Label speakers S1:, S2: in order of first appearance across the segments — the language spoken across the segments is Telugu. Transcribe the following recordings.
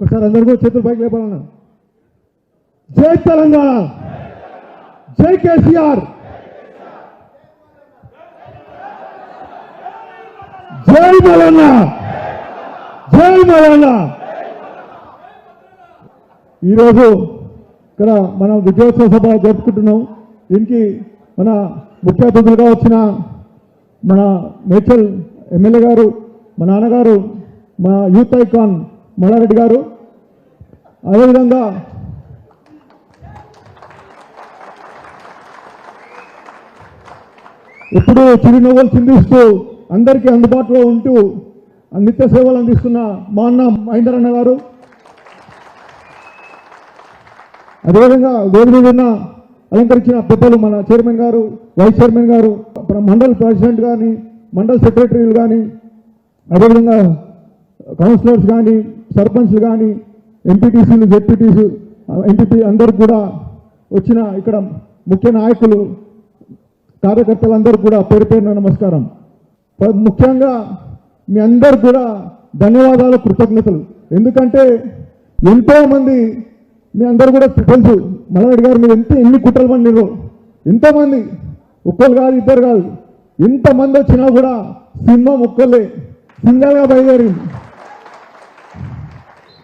S1: ఒకసారి అందరికీ కూడా చేతులు పైకి లేపాలన్నా. జై తెలంగాణ. జై కేసీఆర్. జై మలన్న జై మలన్న ఈరోజు ఇక్కడ మనం విజయోత్సవ సభ జరుపుకుంటున్నాం. దీనికి మన ముఖ్య అతిథులుగా వచ్చిన మన మేచల్ ఎమ్మెల్యే గారు మా నాన్నగారు మా యూత్ ఐకాన్ మల్లారెడ్డి గారు అదేవిధంగా ఎప్పుడూ చిరునవ్వులు చిందిస్తూ అందరికీ అందుబాటులో ఉంటూ నిత్య సేవలు అందిస్తున్న మా అన్న మహేందర్ అన్న గారు. అదేవిధంగా గోధుమ ఉన్న అలంకరించిన పెద్దలు మన చైర్మన్ గారు వైస్ చైర్మన్ గారు మన మండల్ ప్రెసిడెంట్ కానీ మండల్ సెక్రటరీలు కానీ అదేవిధంగా కౌన్సిలర్స్ కానీ సర్పంచ్లు కానీ ఎంపీటీసీలు జెడ్పీటీసీ ఎంపీటీ అందరూ కూడా వచ్చిన ఇక్కడ ముఖ్య నాయకులు కార్యకర్తలందరూ కూడా పేరు పేరున నమస్కారం. ముఖ్యంగా మీ అందరు కూడా ధన్యవాదాలు కృతజ్ఞతలు. ఎందుకంటే ఎంతోమంది మీ అందరు కూడా తెలుసు మల్లరెడ్డి గారు మీరు ఎంత ఎన్ని కుట్రలు పండిరు ఎంతోమంది ఒక్కరు కాదు ఇద్దరు కాదు ఎంతమంది వచ్చినా కూడా సింహం ఒక్కళ్ళే. సింగల్గా బయలుదేరింది.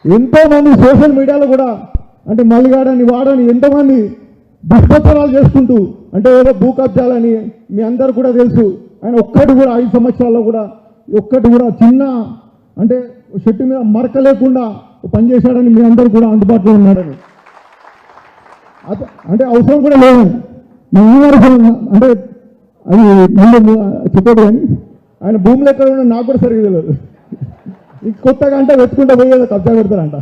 S1: ఎంతోమంది సోషల్ మీడియాలో కూడా అంటే మల్లిగాడని వాడని ఎంతమంది దుష్ప్రచారాలు చేసుకుంటూ అంటే ఏదో భూ కబ్జాలని మీ అందరు కూడా తెలుసు. ఆయన ఒక్కటి కూడా ఐదు సంవత్సరాల్లో కూడా ఒక్కటి కూడా చిన్న అంటే చెట్టు మీద మరక లేకుండా పనిచేశాడని మీ అందరు కూడా అందుబాటులో ఉన్నాడని అత- అంటే అవసరం కూడా లేదు. మా అమ్మగారు అంటే అది ముందు చెప్పాడు కానీ ఆయన భూములు ఎక్కడ ఉన్నా నాకు కూడా సరిగ్గా తెలియదు. ఈ కొత్తగా అంటే వెతుకుంటే పోయేది కబ్జా పెడతారంట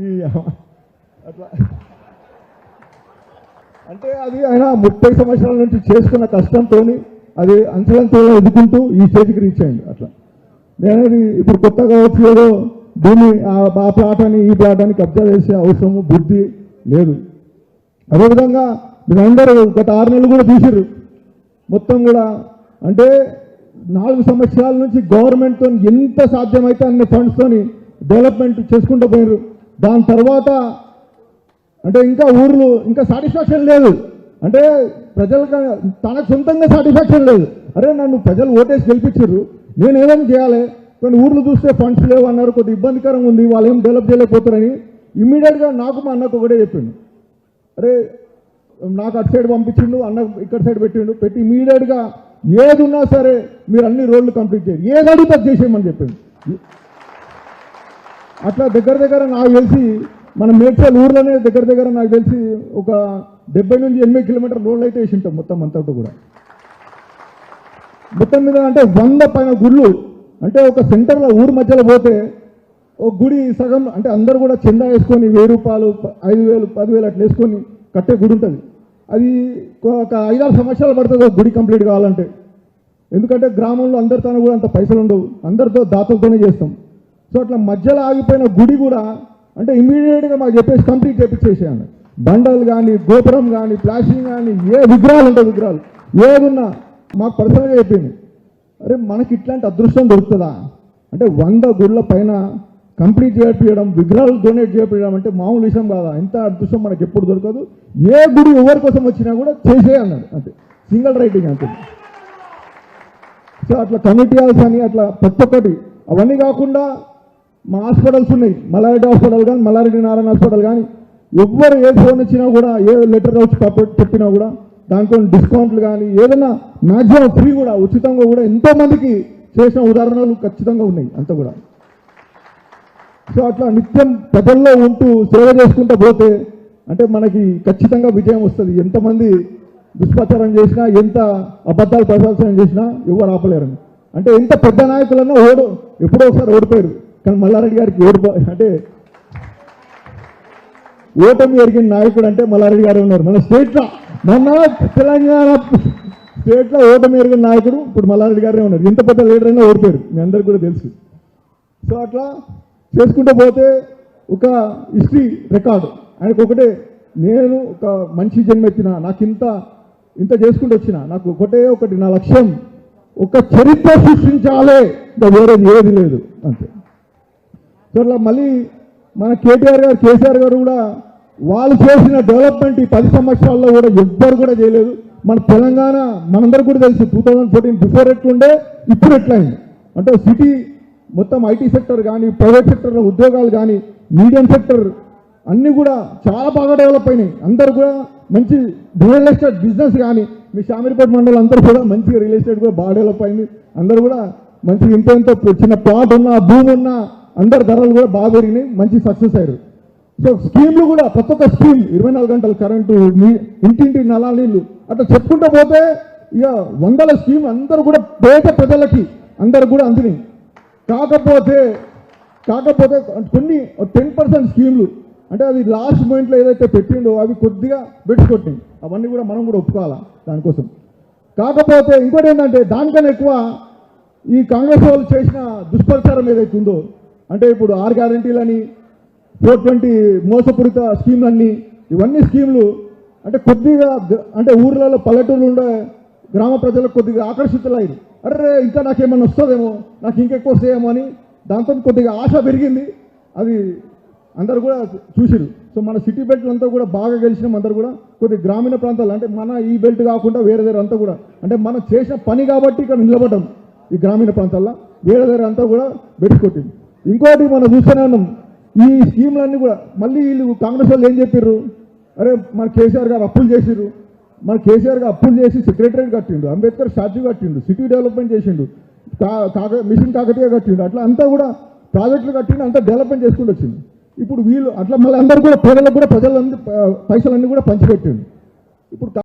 S1: ఈ అట్లా. అంటే అది ఆయన ముప్పై సంవత్సరాల నుంచి చేసుకున్న కష్టంతో అది అంచలంతో ఎదుర్కొంటూ ఈ స్టేజ్కి రీచ్ అయింది అట్లా. నేను ఇప్పుడు కొత్తగా వచ్చి ఏదో భూమి ఆ ఆ ప్లాట్ అని ఈ ప్లాట్ అని కబ్జా చేసే అవసరము బుద్ధి లేదు. అదేవిధంగా మీరందరూ గత ఆరు నెలలు కూడా చూసిర్రు మొత్తం కూడా అంటే నాలుగు సంవత్సరాల నుంచి గవర్నమెంట్తో ఎంత సాధ్యమైతే అన్ని ఫండ్స్తోని డెవలప్మెంట్ చేసుకుంటూ పోయారు దాని తర్వాత అంటే ఇంకా ఊర్లు ఇంకా సాటిస్ఫాక్షన్ లేదు. అంటే ప్రజలకు తనకు సొంతంగా సాటిస్ఫాక్షన్ లేదు. అరే నన్ను ప్రజలు ఓటేసి గెలిపించారు నేను ఏదైనా చేయాలి. కొన్ని ఊర్లు చూస్తే ఫండ్స్ లేవు అన్నారు కొద్ది ఇబ్బందికరంగా ఉంది వాళ్ళు ఏం డెవలప్ చేయలేకపోతారని ఇమ్మీడియట్గా నాకు మా అన్నకు ఒకటే చెప్పిండు. అరే నాకు అటు సైడ్ పంపించిండు అన్న ఇక్కడ సైడ్ పెట్టిండు. పెట్టి ఇమీడియట్గా ఏది ఉన్నా సరే మీరు అన్ని రోడ్లు కంప్లీట్ చేయండి. ఏది అడిగితే చేసేయమని చెప్పింది. అట్లా దగ్గర దగ్గర నాకు తెలిసి మన మేడ్చల్ ఊర్లోనే దగ్గర దగ్గర నాకు తెలిసి ఒక డెబ్బై నుంచి ఎనభై కిలోమీటర్ రోడ్లు అయితే వేసి ఉంటాం మొత్తం అంతా కూడా. మొత్తం మీద అంటే వంద పైన గుళ్ళు అంటే ఒక సెంటర్లో ఊరు మధ్యలో పోతే ఒక గుడి సగం అంటే అందరు కూడా చందా వేసుకొని వెయ్యి రూపాయలు ఐదు వేలు పదివేలు అట్లా వేసుకొని కట్టే గుడి ఉంటుంది. అది ఒక ఐదారు సంవత్సరాలు పడుతుంది గుడి కంప్లీట్ కావాలంటే. ఎందుకంటే గ్రామంలో అందరితో కూడా అంత పైసలు ఉండవు. అందరితో దాతలతోనే చేస్తాం. సో అట్లా మధ్యలో ఆగిపోయిన గుడి కూడా అంటే ఇమీడియట్గా మాకు చెప్పేసి కంప్లీట్ చేపించేసేయండి. బండలు కానీ గోపురం కానీ ప్లాస్టింగ్ కానీ ఏ విగ్రహాలు ఉంటాయి విగ్రహాలు. ఏదున్నా మాకు పర్సనల్గా చెప్పింది. అరే మనకి ఇట్లాంటి అదృష్టం దొరుకుతుందా? అంటే వంద గుళ్ళ పైన కంప్లీట్ చేయించడం విగ్రహాలు డొనేట్ చేయించడం అంటే మామూలు విషయం కాదా? ఎంత అదృష్టం మనకి ఎప్పుడు దొరకదు? ఏ గుడి ఎవరి కోసం వచ్చినా కూడా చేసే అన్నాడు అంతే. సింగిల్ రైటింగ్ అంతే. సో అట్లా కమిటీ హాల్స్ అని అట్లా ప్రతి ఒక్కటి. అవన్నీ కాకుండా మా హాస్పిటల్స్ ఉన్నాయి. మలారెడ్డి హాస్పిటల్ కానీ మల్లారెడ్డి నారాయణ హాస్పిటల్ కానీ. ఎవ్వరు ఏ ఫోన్ ఇచ్చినా కూడా ఏ లెటర్ వచ్చి చెప్పినా కూడా దాంట్లో డిస్కౌంట్లు కానీ ఏదైనా మ్యాక్సిమం ఫ్రీ కూడా ఉచితంగా కూడా ఎంతోమందికి చేసిన ఉదాహరణలు ఖచ్చితంగా ఉన్నాయి అంత కూడా. సో అట్లా నిత్యం ప్రజల్లో ఉంటూ సేవ చేసుకుంటూ పోతే అంటే మనకి ఖచ్చితంగా విజయం వస్తుంది. ఎంతమంది దుష్ప్రచారం చేసినా ఎంత అబద్ధాలు ప్రచారం చేసినా ఎవరు ఆపలేరని. అంటే ఎంత పెద్ద నాయకులన్నా ఓడు ఎప్పుడో ఒకసారి ఓడిపోయారు. కానీ మల్లారెడ్డి గారికి ఓడిపో అంటే ఓటమి ఎరిగిన నాయకుడు అంటే మల్లారెడ్డి గారు ఉన్నారు. మన స్టేట్లో మన తెలంగాణ స్టేట్లో ఓటమి ఎరిగిన నాయకుడు ఇప్పుడు మల్లారెడ్డి గారే ఉన్నారు. ఎంత పెద్ద లీడర్ అయినా ఓడిపోయారు. మీ అందరికీ కూడా తెలుసు. సో అట్లా చేసుకుంటూ పోతే ఒక హిస్టరీ రికార్డు. ఆయనకు ఒకటే నేను ఒక మంచి జన్మెత్తిన నాకు ఇంత ఇంత చేసుకుంటూ వచ్చిన నాకు ఒకటే ఒకటి నా లక్ష్యం ఒక చరిత్ర సృష్టించాలే ఇంకా వేరేది ఏది లేదు అంతే. సో అట్లా మళ్ళీ మన కేటీఆర్ గారు కేసీఆర్ గారు కూడా వాళ్ళు చేసిన డెవలప్మెంట్ ఈ పది సంవత్సరాల్లో కూడా ఎవ్వరు కూడా చేయలేదు. మన తెలంగాణ మనందరూ కూడా తెలుసు టూ థౌజండ్ ఫోర్టీన్ బిఫోర్ ఎట్లుండే ఇప్పుడు ఎట్లయింది? అంటే సిటీ మొత్తం ఐటీ సెక్టర్ కానీ ప్రైవేట్ సెక్టర్లో ఉద్యోగాలు కానీ మీడియం సెక్టర్ అన్నీ కూడా చాలా బాగా డెవలప్ అయినాయి. అందరు కూడా మంచి రియల్ ఎస్టేట్ బిజినెస్ కానీ మీ శామీర్పేట మండలం అందరూ కూడా మంచిగా రియల్ ఎస్టేట్ కూడా బాగా డెవలప్ అయింది. అందరూ కూడా మంచి ఇంత చిన్న ప్లాట్ ఉన్నా భూమి ఉన్నా అందరి ధరలు కూడా బాగా పెరిగినాయి మంచి సక్సెస్ అయ్యారు. సో స్కీమ్లు కూడా ప్రతి ఒక్క స్కీమ్ ఇరవై నాలుగు గంటల కరెంటు నీ- ఇంటింటి నలా నీళ్ళు అట్లా చెప్పుకుంటూ పోతే ఇక వందల స్కీమ్ అందరూ కూడా పేద ప్రజలకి అందరు కూడా అందినాయి. కాకపోతే కాకపోతే కొన్ని టెన్ పర్సెంట్ స్కీమ్లు అంటే అది లాస్ట్ మూమెంట్లో ఏదైతే పెట్టిండో అవి కొద్దిగా పెట్టుకొట్టింది అవన్నీ కూడా మనం కూడా ఒప్పుకోవాలా దానికోసం. కాకపోతే ఇంకోటి ఏంటంటే దానికన్నా ఎక్కువ ఈ కాంగ్రెస్ వాళ్ళు చేసిన దుష్ప్రచారం ఏదైతే ఉందో అంటే ఇప్పుడు ఆరు గ్యారంటీలని ఫోర్ ట్వంటీ మోసపూరిత స్కీమ్లన్నీ ఇవన్నీ స్కీమ్లు అంటే కొద్దిగా అంటే ఊర్లలో పల్లెటూరు ఉండే గ్రామ ప్రజలకు కొద్దిగా ఆకర్షితులైంది అరే ఇంకా నాకేమన్నా వస్తుందేమో నాకు ఇంకెక్కువ వస్తాయేమో అని దాంతో కొద్దిగా ఆశ పెరిగింది. అది అందరు కూడా చూసిరు. సో మన సిటీ బెల్ట్లంతా కూడా బాగా గెలిచినాం అందరు కూడా. కొద్ది గ్రామీణ ప్రాంతాలు అంటే మన ఈ బెల్ట్ కాకుండా వేరే దగ్గర అంతా కూడా. అంటే మనం చేసిన పని కాబట్టి ఇక్కడ నిలబడ్డాం ఈ గ్రామీణ ప్రాంతాల్లో. వేరే దగ్గర అంతా కూడా పెట్టుకొట్టింది ఇంకోటి మనం చూస్తూనే ఉన్నాం. ఈ స్కీమ్లన్నీ కూడా మళ్ళీ వీళ్ళు కాంగ్రెస్ వాళ్ళు ఏం చెప్పారు అరే మన కేసీఆర్ గారు అప్పులు చేసిర్రు. మన కేసీఆర్ గారు అప్పులు చేసి సెక్రటరీ కట్టిండు అంబేద్కర్ స్టాచ్యూ కట్టిండు సిటీ డెవలప్మెంట్ చేసిండు కాక మిషన్ కాకతీయ కట్టిండు అట్లా అంతా కూడా ప్రాజెక్టులు కట్టిండు అంతా డెవలప్మెంట్ చేసుకుంటూ వచ్చింది ఇప్పుడు వీళ్ళు అట్లా మళ్ళీ అందరూ కూడా ప్రజలకు కూడా ప్రజలందరూ పైసలన్నీ కూడా పంచిపెట్టిండు. ఇప్పుడు